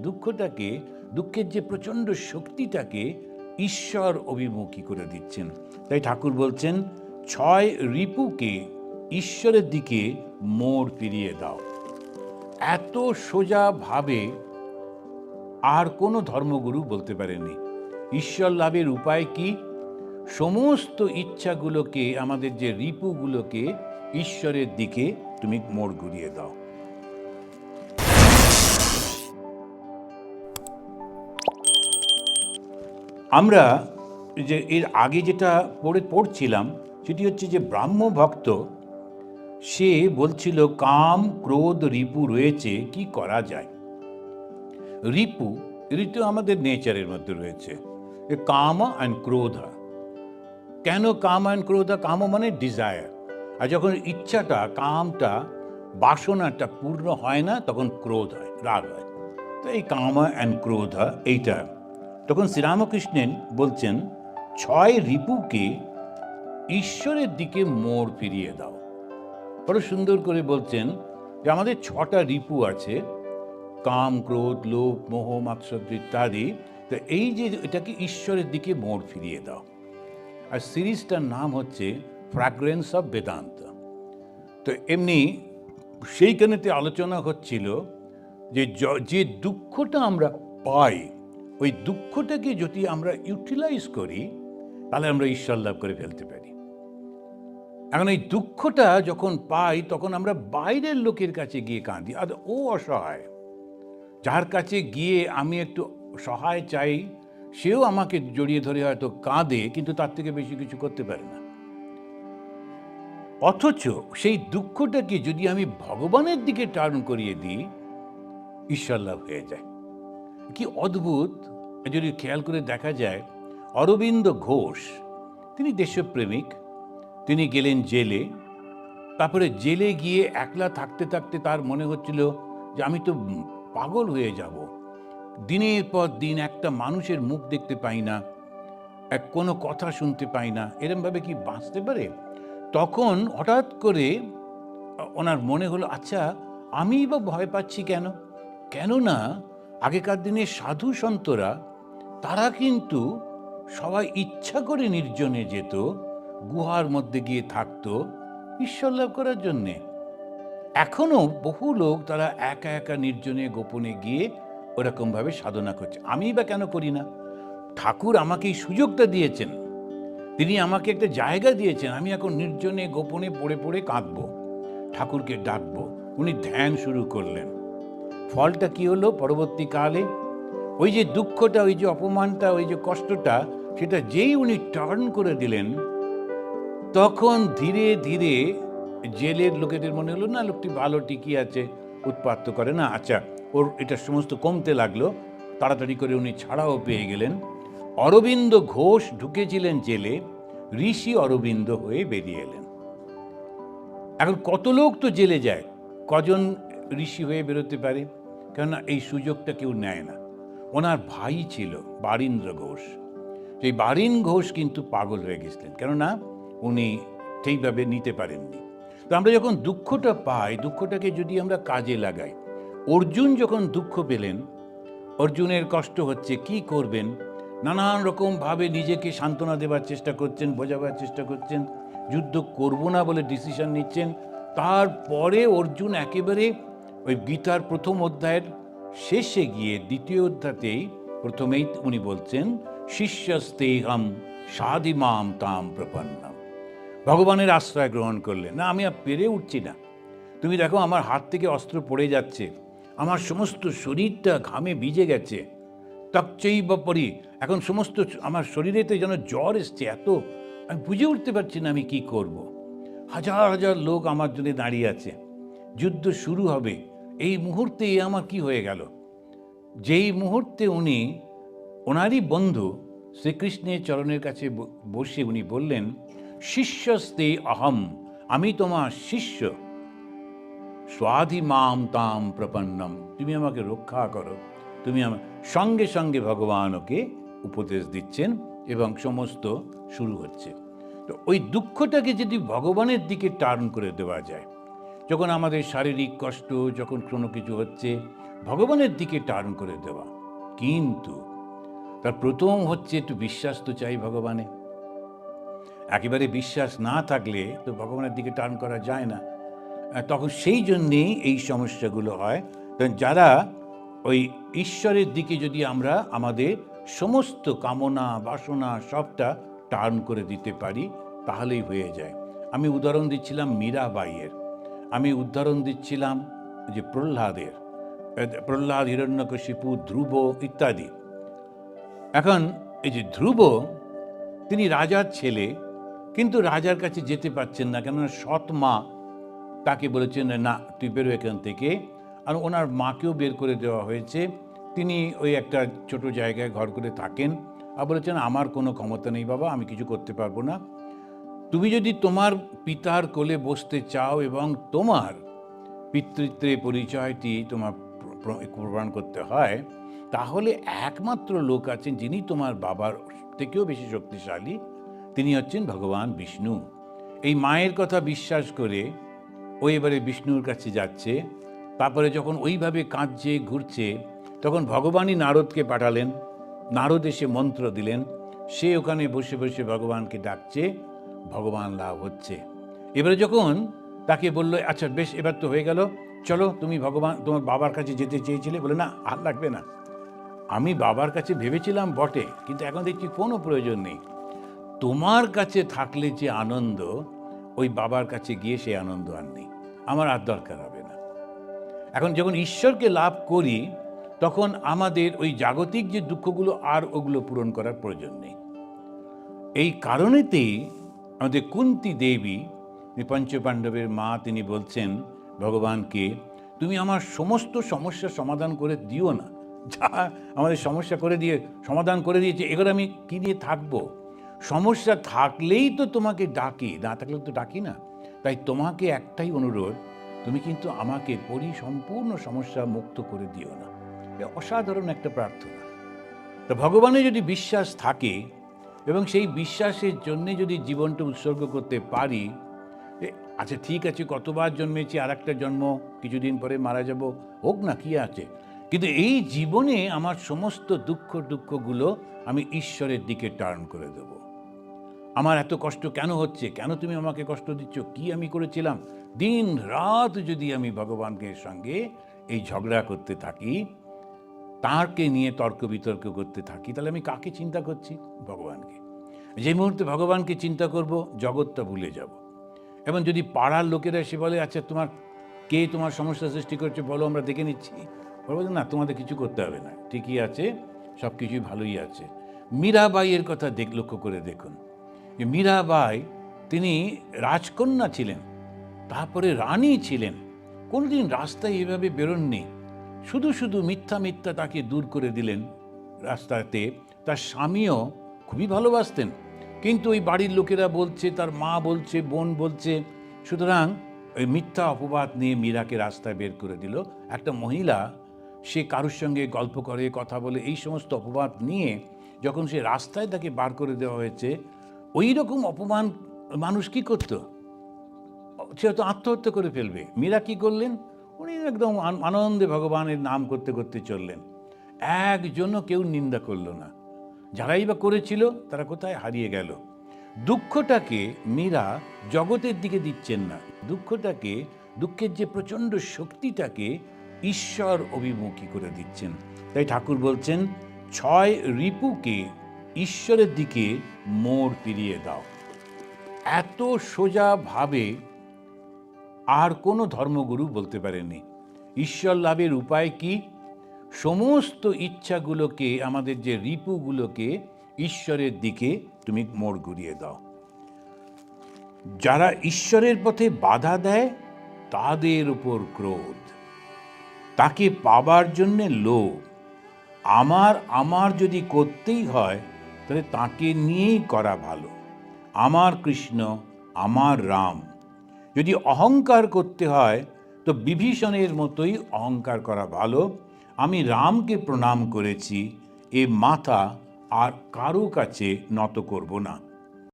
দুঃখটাকে, দুঃখের যে প্রচণ্ড শক্তিটাকে ঈশ্বর অভিমুখী করে দিচ্ছেন। তাই ঠাকুর বলছেন, ছয় রিপুকে ঈশ্বরের দিকে মোড় ফিরিয়ে দাও। এত সোজাভাবে আর কোনো ধর্মগুরু বলতে পারেনি ঈশ্বর লাভের উপায় কি? সমস্ত ইচ্ছাগুলোকে, আমাদের যে রিপুগুলোকে ঈশ্বরের দিকে তুমি মোড় ঘুরিয়ে দাও। আমরা যে এর আগে যেটা পড়ে পড়ছিলাম, সেটি হচ্ছে যে ব্রাহ্ম ভক্ত, সে বলছিল, কাম ক্রোধ রিপু রয়েছে, কি করা যায়? রিপু ঋতু আমাদের নেচারের মধ্যে রয়েছে। কাম অ্যান্ড ক্রোধ। কেন কাম অ্যান্ড ক্রোধ? কাম মানে ডিজায়ার। আর যখন ইচ্ছাটা, কামটা, বাসনাটা পূর্ণ হয় না, তখন ক্রোধ হয়, রাগ হয়। তো এই কাম অ্যান্ড ক্রোধ, এইটা তখন শ্রীরামকৃষ্ণেন বলছেন, ছয় রিপুকে ঈশ্বরের দিকে মোড় ফিরিয়ে দাও। বড় সুন্দর করে বলছেন যে আমাদের ছটা রিপু আছে, কাম, ক্রোধ, লোভ, মোহ, মাৎসর্য ইত্যাদি, তো এই যে এটাকে ঈশ্বরের দিকে মোড় ফিরিয়ে দাও। আর সিরিজটার নাম হচ্ছে ফ্র্যাগ্রেন্স অফ বেদান্ত তো এমনি সেইখানেতে আলোচনা হচ্ছিল যে যে দুঃখটা আমরা পাই ওই দুঃখটাকে যদি আমরা ইউটিলাইজ করি, তাহলে আমরা ঈশ্বর লাভ করে ফেলতে পারি। এখন এই দুঃখটা যখন পাই, তখন আমরা বাইরের লোকের কাছে গিয়ে কাঁদি। আর ও অসহায়। যার কাছে গিয়ে আমি একটু সহায় চাই, সেও আমাকে জড়িয়ে ধরে হয়তো কাঁদে, কিন্তু তার থেকে বেশি কিছু করতে পারে না। অথচ সেই দুঃখটাকে যদি আমি ভগবানের দিকে টার্ন করিয়ে দিই, ঈশ্বর লাভ হয়ে যায়। কি অদ্ভুত যদি খেয়াল করে দেখা যায়, অরবিন্দ ঘোষ, তিনি দেশপ্রেমিক তিনি গেলেন জেলে, তারপরে জেলে গিয়ে একলা থাকতে থাকতে তার মনে হচ্ছিল যে আমি তো পাগল হয়ে যাব। দিনের পর দিন একটা মানুষের মুখ দেখতে পাই না, এক কোনো কথা শুনতে পাই না, এরমভাবে কি বাঁচতে পারে? তখন হঠাৎ করে ওনার মনে হলো আচ্ছা আমিই বা ভয় পাচ্ছি কেন? কেননা আগেকার দিনে সাধু সন্তরা, তারা কিন্তু সবাই ইচ্ছা করে নির্জনে যেত, গুহার মধ্যে গিয়ে থাকতো, ঈশ্বর লাভ করার জন্যে। এখনও বহু লোক তারা একা একা নির্জনে গোপনে গিয়ে ওরকমভাবে সাধনা করছে। আমি বা কেন করি না? ঠাকুর আমাকে এই সুযোগটা দিয়েছেন। তিনি আমাকে একটা জায়গা দিয়েছেন। আমি এখন নির্জনে গোপনে পড়ে পড়ে কাঁদবো। ঠাকুরকে ডাকবো। উনি ধ্যান শুরু করলেন। ফলটা কি হলো পরবর্তীকালে? ওই যে দুঃখটা, ওই যে অপমানটা, ওই যে কষ্টটা, সেটা যেই উনি টার্ন করে দিলেন, তখন ধীরে ধীরে জেলের লোকেদের মনে হলো, না, লোকটি ভালো টিকি আছে, উৎপাত করে না। আচ্ছা ওর এটা সমস্ত কমতে লাগল। তাড়াতাড়ি করে উনি ছাড়াও পেয়ে গেলেন। অরবিন্দ ঘোষ ঢুকেছিলেন জেলে, ঋষি অরবিন্দ হয়ে বেরিয়ে এলেন। এখন কত লোক তো জেলে যায়? কজন ঋষি হয়ে বেরোতে পারে? কেননা এই সুযোগটা কেউ নেয় না। ওনার ভাই ছিল বারীন্দ্র ঘোষ। সেই বারিন ঘোষ কিন্তু পাগল হয়ে গেছিলেন, কেননা উনি ঠিকভাবে নিতে পারেননি। তো আমরা যখন দুঃখটা পাই, দুঃখটাকে যদি আমরা কাজে লাগাই, অর্জুন যখন দুঃখ পেলেন, অর্জুনের কষ্ট হচ্ছে, কি করবেন? নানান রকমভাবে নিজেকে সান্ত্বনা দেবার চেষ্টা করছেন, বোঝাবার চেষ্টা করছেন, যুদ্ধ করব না বলে ডিসিশন নিচ্ছেন। তারপরে অর্জুন একেবারে ওই গীতার প্রথম অধ্যায়ের শেষে গিয়ে দ্বিতীয় অধ্যাতেই প্রথমেই উনি বলছেন, শিষ্যস্তেহম সাদিমাম তাম প্রপন্নম। ভগবানের আশ্রয় গ্রহণ করলেন। না, আমি আর পেরে উঠছি না। তুমি দেখো, আমার হাত থেকে অস্ত্র পড়ে যাচ্ছে। আমার সমস্ত শরীরটা ঘামে ভিজে গেছে। তকচেই বা পরি, এখন সমস্ত আমার শরীরেতে যেন জ্বর এসছে এত। আমি বুঝে উঠতে পারছি না আমি কি করব। হাজার হাজার লোক আমার জন্য দাঁড়িয়ে আছে। যুদ্ধ শুরু হবে। এই মুহূর্তে এ আমার কি হয়ে গেল? যেই মুহূর্তে উনি, ওনারই বন্ধু শ্রীকৃষ্ণের চরণের কাছে বসে উনি বললেন, শিষ্যস্তে অহম, আমি তোমার শিষ্য। স্বাধিমাম তাম প্রপন্নম, তুমি আমাকে রক্ষা করো। তুমি আমার সঙ্গে সঙ্গে ভগবান ওকে উপদেশ দিচ্ছেন এবং সমস্ত শুরু হচ্ছে। তো ওই দুঃখটাকে যদি ভগবানের দিকে টার্ন করে দেওয়া যায় যখন আমাদের শারীরিক কষ্ট যখন কোনো কিছু হচ্ছে, ভগবানের দিকে টার্ন করে দেওয়া। কিন্তু তার প্রথম হচ্ছে একটু বিশ্বাস তো চাই ভগবানে। একেবারে বিশ্বাস না থাকলে তো ভগবানের দিকে টার্ন করা যায় না। তখন সেই জন্যেই এই সমস্যাগুলো হয়। যারা ওই ঈশ্বরের দিকে যদি আমরা আমাদের সমস্ত কামনা, বাসনা, সবটা টার্ন করে দিতে পারি, তাহলেই হয়ে যায়। আমি উদাহরণ দিচ্ছিলাম মীরাবাইয়ের আমি উদাহরণ দিচ্ছিলাম যে প্রহ্লাদের, প্রহ্লাদ হিরণ্যকশিপু, ধ্রুব ইত্যাদি। এখন এই যে ধ্রুব, তিনি রাজার ছেলে, কিন্তু রাজার কাছে যেতে পারছেন না, কেননা সৎ মা তাকে বলেছেন, না, তুই বেরো এখান থেকে। আর ওনার মাকেও বের করে দেওয়া হয়েছে। তিনি ওই একটা ছোট জায়গায় ঘর করে থাকেন। আর বলেছেন, আমার কোনো ক্ষমতা নেই বাবা, আমি কিছু করতে পারব না। তুমি যদি তোমার পিতার কোলে বসতে চাও এবং তোমার পিতৃত্বের পরিচয়টি তোমার প্র- প্র- প্রমাণ করতে হয়, তাহলে একমাত্র লোক আছেন যিনি তোমার বাবার থেকেও বেশি শক্তিশালী। তিনি হচ্ছেন ভগবান বিষ্ণু। এই মায়ের কথা বিশ্বাস করে ও এবারে বিষ্ণুর কাছে যাচ্ছে। তারপরে যখন ওইভাবে কাঁদছে, ঘুরছে, তখন ভগবানই নারদকে পাঠালেন। নারদ এসে মন্ত্র দিলেন। সে ওখানে বসে বসে ভগবানকে ডাকছে। ভগবান লাভ হচ্ছে। এবারে যখন তাকে বলল আচ্ছা বেশ, এবার তো হয়ে গেল। চলো, তুমি ভগবান, তোমার বাবার কাছে যেতে চেয়েছিলে? বলে, না আর লাগবে না। আমি বাবার কাছে ভেবেছিলাম, বটে, কিন্তু এখন দেখছি কোনো প্রয়োজন নেই। তোমার কাছে থাকলে যে আনন্দ, ওই বাবার কাছে গিয়ে সেই আনন্দ আর নেই। আমার আর দরকার হবে না। এখন যখন ঈশ্বরকে লাভ করি, তখন আমাদের ওই জাগতিক যে দুঃখগুলো, আর ওগুলো পূরণ করার প্রয়োজন নেই। এই কারণেতেই আমাদের কুন্তি দেবী পঞ্চপাণ্ডবের মা, তিনি বলছেন, ভগবানকে, তুমি আমার সমস্ত সমস্যার সমাধান করে দিও না। যা আমাদের সমস্যা করে দিয়ে, সমাধান করে দিয়েছে। এগুলো আমি কী দিয়ে থাকব? সমস্যা থাকলেই তো তোমাকে ডাকি। না থাকলে তো ডাকি না। তাই তোমাকে একটাই অনুরোধ, তুমি কিন্তু আমাকে পরিসম্পূর্ণ সমস্যা মুক্ত করে দিও না। অসাধারণ একটা প্রার্থনা। তা ভগবানে যদি বিশ্বাস থাকে এবং সেই বিশ্বাসের জন্যে যদি জীবনটা উৎসর্গ করতে পারি আচ্ছা ঠিক আছে, কতবার জন্মেছি আর একটা জন্ম, কিছুদিন পরে মারা যাব, হোক না কি আছে। কিন্তু এই জীবনে আমার সমস্ত দুঃখ দুঃখগুলো আমি ঈশ্বরের দিকে টার্ন করে দেব। আমার এত কষ্ট কেন হচ্ছে? কেন তুমি আমাকে কষ্ট দিচ্ছ? কি আমি করেছিলাম? দিন রাত যদি আমি ভগবানকে সঙ্গে এই ঝগড়া করতে থাকি তাঁকে নিয়ে তর্ক বিতর্ক করতে থাকি, তাহলে আমি কাকে চিন্তা করছি? ভগবানকে। যে মুহূর্তে ভগবানকে চিন্তা করব, জগৎটা ভুলে যাব। এবং যদি পাড়ার লোকেরা এসে বলে আচ্ছা তোমার কে তোমার সমস্যা সৃষ্টি করছে, বলো, আমরা দেখে নিচ্ছি। বলব, না, তোমাদের কিছু করতে হবে না। ঠিকই আছে, সব কিছুই ভালোই আছে। মীরাবাইয়ের কথা দেখ, লক্ষ্য করে দেখুন। যে মীরাবাই তিনি রাজকন্যা ছিলেন, তারপরে রানী ছিলেন। কোনোদিন রাস্তায় এভাবে বেরোননি। শুধু শুধু মিথ্যা মিথ্যা তাকে দূর করে দিলেন রাস্তাতে। তার স্বামীও খুবই ভালোবাসতেন। কিন্তু ওই বাড়ির লোকেরা বলছে, তার মা বলছে, বোন বলছে, সুতরাং ওই মিথ্যা অপবাদ নিয়ে মীরাকে রাস্তায় বের করে দিল। একটা মহিলা, সে কারোর সঙ্গে গল্প করে, কথা বলে, এই সমস্ত অপবাদ নিয়ে যখন সে রাস্তায় তাকে বার করে দেওয়া হয়েছে, ওই রকম অপমান মানুষ কি করতো? সে তো আত্মহত্যা করে ফেলবে। মীরা কি করলেন? উনি একদম আনন্দে ভগবানের নাম করতে করতে চললেন। একজনও কেউ নিন্দা করল না। যারাই বা করেছিল, তারা কোথায় হারিয়ে গেল? দুঃখটাকে মীরা জগতের দিকে দিচ্ছেন না। দুঃখটাকে, দুঃখের যে প্রচণ্ড শক্তিটাকে ঈশ্বর অভিমুখী করে দিচ্ছেন। তাই ঠাকুর বলছেন, ছয় রিপুকে ঈশ্বরের দিকে মোড় ফিরিয়ে দাও। এত সোজাভাবে আর কোনো ধর্মগুরু বলতে পারেনি ঈশ্বর লাভের উপায় কি? সমস্ত ইচ্ছাগুলোকে, আমাদের যে রিপুগুলোকে ঈশ্বরের দিকে তুমি মোড় ঘুরিয়ে দাও। যারা ঈশ্বরের পথে বাধা দেয়, তাদের উপর ক্রোধ। তাকে পাবার জন্যে লোভ। আমার আমার যদি করতেই হয়, তাহলে তাকে নিয়েই করা ভালো। আমার কৃষ্ণ, আমার রাম। যদি অহংকার করতে হয়, তো বিভীষণের মতোই অহংকার করা ভালো। আমি রামকে প্রণাম করেছি এ মাথা আর কারও কাছে নত করব না।